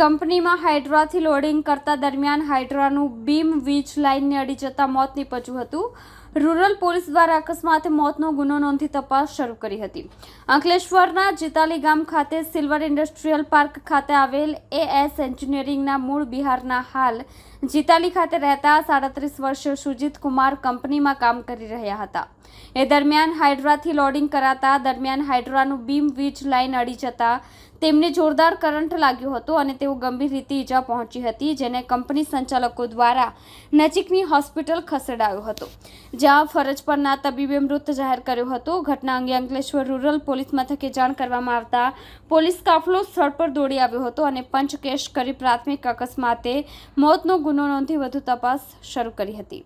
કંપનીમાં હાઇડ્રાથી લોડિંગ કરતા દરમિયાન હાઇડ્રાનું બીમ વીજ લાઇનને અડી જતા મોત નીપજ્યું હતું. રૂરલ પોલીસ દ્વારા અકસ્માતે મોતનો ગુનો નોંધી તપાસ શરૂ કરી હતી. અંકલેશ્વરના જીતાલી ગામ ખાતે સિલ્વર ઇન્ડસ્ટ્રીયલ પાર્ક ખાતે આવેલ એએસ એન્જિનિયરિંગના મૂળ બિહારના હાલ જીતાલી ખાતે રહેતા સાડત્રીસ વર્ષીય સુજીત કુમાર કંપનીમાં કામ કરી રહ્યા હતા. એ દરમિયાન હાઇડ્રાથી લોડિંગ કરાતા, દરમિયાન હાઇડ્રાનું બીમ વીજ લાઇન અડી જતા તેમને જોરદાર કરંટ લાગ્યો હતો અને તેઓ ગંભીર રીતે ઈજા પહોંચી હતી, જેને કંપની સંચાલકો દ્વારા નજીકની હોસ્પિટલ ખસેડાયો હતો. જ્યાં ફરજ પરના તબીબે મૃત જાહેર કર્યો હતો. ઘટના અંગે અંકલેશ્વર રૂરલ પોલીસ મથકે જાણ કરવામાં આવતા પોલીસ કાફલો સ્થળ પર દોડી આવ્યો હતો અને પંચ કેસ કરી પ્રાથમિક અકસ્માતે મોતનો ગુનો નોંધી વધુ તપાસ શરૂ કરી હતી.